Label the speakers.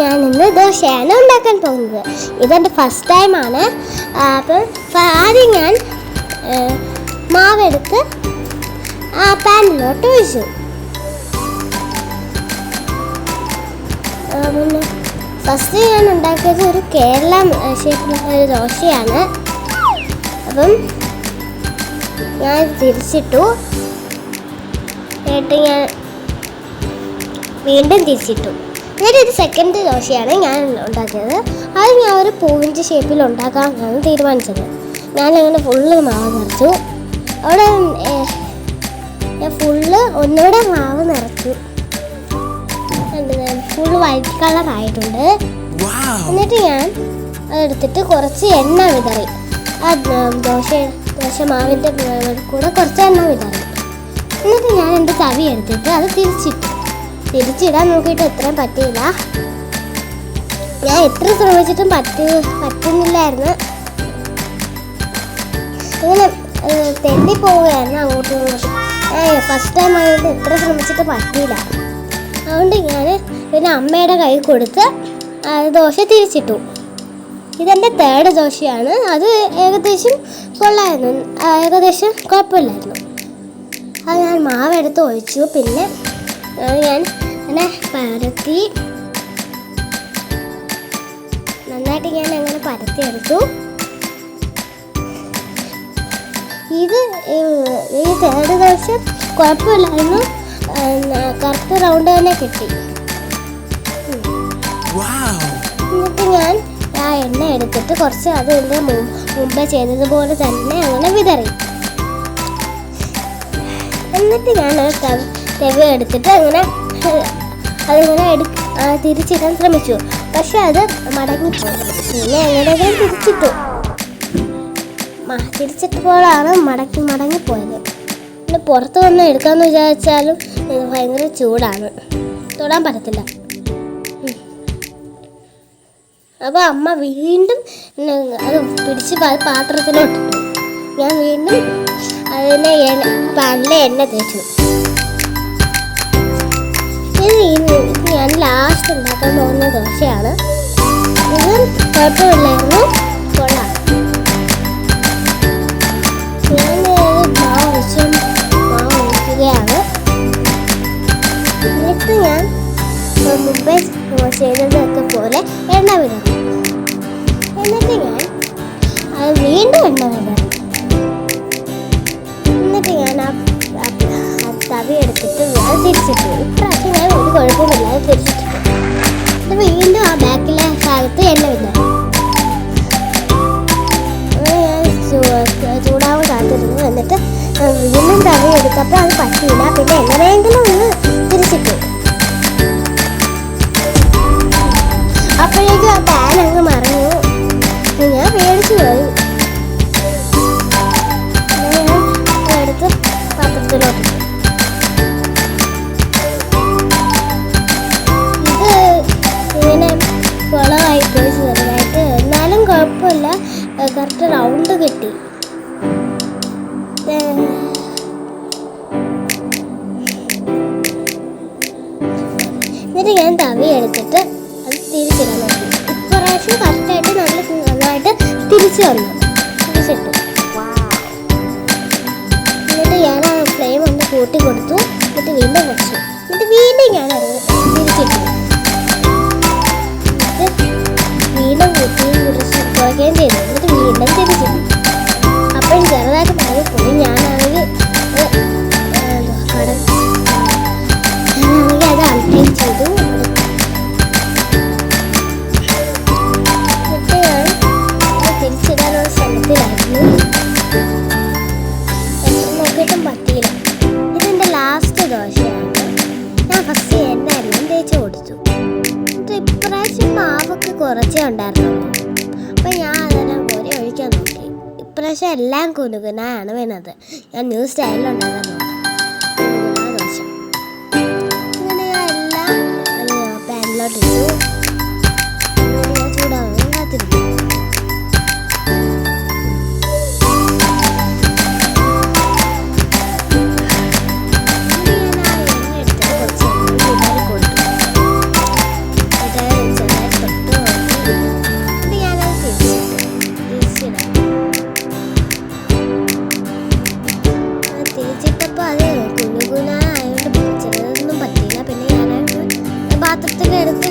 Speaker 1: ഞാൻ ഇന്ന് ദോശയാണ് ഉണ്ടാക്കാൻ പോകുന്നത്. ഇതെന്റെ ഫസ്റ്റ് ടൈമാണ് അപ്പം ആദ്യം ഞാൻ മാവെടുത്ത് ആ പാനിലോട്ട് ഒഴിച്ചു. പിന്നെ ഫസ്റ്റ് ഞാൻ ഉണ്ടാക്കിയത് ഒരു കേരള ഒരു ദോശയാണ്. അപ്പം ഞാൻ തിരിച്ചിട്ടു. എന്നിട്ട് ഞാൻ വീണ്ടും തിരിച്ചിട്ടു. എന്നിട്ട് ഒരു സെക്കൻഡ് ദോശയാണ് ഞാൻ ഉണ്ടാക്കിയത്. അത് ഞാൻ ഒരു പൂവിന്റെ ഷേപ്പിൽ ഉണ്ടാക്കാമെന്നാണ് തീരുമാനിച്ചത്. ഞാനങ്ങനെ ഫുള്ള് മാവ് നിറച്ചു. അവിടെ ഞാൻ ഫുള്ള് ഒന്നുകൂടെ മാവ് നിറച്ചു. ഫുള്ള് വൈറ്റ് കളർ ആയിട്ടുണ്ട്! എന്നിട്ട് ഞാൻ അതെടുത്തിട്ട് കുറച്ച് എണ്ണ വിതറി. ആ ദോശ ദോശ മാവിന്റെ കൂടെ കുറച്ച് എണ്ണ വിതറി. എന്നിട്ട് ഞാൻ എന്റെ തവി എടുത്തിട്ട് അത് തിരിച്ചിട്ടു. തിരിച്ചിടാൻ നോക്കിയിട്ട് എത്രയും പറ്റിയില്ല. ഞാൻ എത്ര ശ്രമിച്ചിട്ടും പറ്റി പറ്റുന്നില്ലായിരുന്നു. ഇങ്ങനെ തെന്നി പോവുകയായിരുന്നു അങ്ങോട്ടും ഇങ്ങോട്ടും. ഫസ്റ്റ് ടൈം ആയതുകൊണ്ട് എത്ര ശ്രമിച്ചിട്ട് പറ്റിയില്ല. അതുകൊണ്ട് ഞാൻ പിന്നെ അമ്മയുടെ കൈ കൊടുത്ത് ദോശ തിരിച്ചിട്ടു. ഇതെന്റെ തേർഡ് ദോശയാണ്. അത് ഏകദേശം കൊള്ളായിരുന്നു. ഏകദേശം കുഴപ്പമില്ലായിരുന്നു. അത് ഞാൻ മാവെടുത്ത് ഒഴിച്ചു. പിന്നെ ഞാൻ പരത്തി. നന്നായിട്ട് ഞാൻ അങ്ങനെ പരത്തിയെടുത്തു. ഇത് ഈ- തേർഡ് ദിവസം കുഴപ്പമില്ലായിരുന്നു. കറക്റ്റ് റൗണ്ട് തന്നെ കിട്ടി! എന്നിട്ട് ഞാൻ ആ എണ്ണ എടുത്തിട്ട് കുറച്ച് അത് എന്റെ മുമ്പേ ചെയ്തതുപോലെ തന്നെ അങ്ങനെ വിതറി. എന്നിട്ട് ഞാൻ തവി എടുത്തിട്ട് അങ്ങനെ അതിങ്ങനെ എടു തിരിച്ചിടാൻ ശ്രമിച്ചു. പക്ഷെ അത് മടങ്ങി പിന്നെ എങ്ങനെയെങ്കിലും തിരിച്ചിട്ടു. തിരിച്ചിട്ടപ്പോഴാണ് മടക്കി മടങ്ങിപ്പോയത് പിന്നെ പുറത്ത് വന്ന് എടുക്കാമെന്ന് വിചാരിച്ചാലും ഭയങ്കര ചൂടാണ്. തൊടാൻ പറ്റത്തില്ല. അപ്പോൾ അമ്മ വീണ്ടും അത് പിടിച്ച് പാത്രത്തിലോട്ട് ഞാൻ വീണ്ടും അതിനെ പാനിലെ എണ്ണ തേച്ചു. ഞാൻ ലാസ്റ്റ് ഉണ്ടാക്കാൻ പോകുന്ന ദോശയാണ്. ഇത് കുഴപ്പമില്ലായിരുന്നു ചെയ്തതൊക്കെ പോലെ എണ്ണ വിടുന്നു എന്നിട്ട് ഞാൻ അത് വീണ്ടും എണ്ണ വിടുന്നു എന്നിട്ട് ഞാൻ ആ തവി എടുത്തിട്ട് അത് തിരിച്ചിട്ടു ഇപ്രാവശ്യം ഞാൻ ഒരു കുഴപ്പമില്ലാതെ തിരിച്ചിട്ടു അത് വീണ്ടും ആ ബാക്കിലെ ഭാഗത്ത് എണ്ണ ചൂ- ചൂടാവാൻ കാത്തിരുന്നു. എന്നിട്ട് വീണ്ടും തവി എടുത്തപ്പോൾ അത് പറ്റിയില്ല. പിന്നെ എങ്ങനെയെങ്കിലും ഒന്ന് തിരിച്ചിട്ടു. അപ്പോഴേക്കും ആ പാൻ അങ്ങ് മറിഞ്ഞു. എന്നിട്ട് ഞാൻ തവി എടുത്തിട്ട് അത് തിരിച്ചിടാൻ നോക്കി ഇപ്രാവശ്യം കറക്റ്റായിട്ട് നല്ല നന്നായിട്ട് തിരിച്ചു വന്നു. തിരിച്ചിട്ടു. എന്നിട്ട് ഞാൻ ആ ഫ്ലെയിം ഒന്ന് കൂട്ടി കൊടുത്തു. എന്നിട്ട് വീണ്ടും വെച്ചു. എന്നിട്ട് വീണ്ടും ഞാൻ തിരിച്ചിട്ടു. എന്നിട്ട് വീണ്ടും കൂട്ടിയും കുറച്ച് കുറയ്ക്കുകയും ചെയ്തു. എന്നിട്ട് വീണ്ടും തിരിച്ചിട്ടു. അപ്പോഴും ചെറുതായിട്ട് പറഞ്ഞു പോയി ഞാനാണെങ്കിൽ പറ്റിയില്ല. ഇതെന്റെ ലാസ്റ്റ് ദോശയാണ്. ഞാൻ ഫസ്റ്റ് എണ്ണ എല്ലാം തേച്ച് കൊടുത്തു ഇപ്രാവശ്യം മാവൊക്കെ കുറച്ചേ ഉണ്ടായിരുന്നുള്ളൂ. അപ്പം ഞാൻ അതെല്ലാം കോരി ഒഴിക്കാൻ നോക്കി. ഇപ്രാവശ്യം എല്ലാം കുനുകുനാണ് വേണത്. ഞാൻ ന്യൂ സ്റ്റൈലിൽ ഉണ്ടാക്കാൻ നോക്കി. ഞാൻ എല്ലാം പാനിലോട്ട് പാത്രത്തിനെടുത്ത്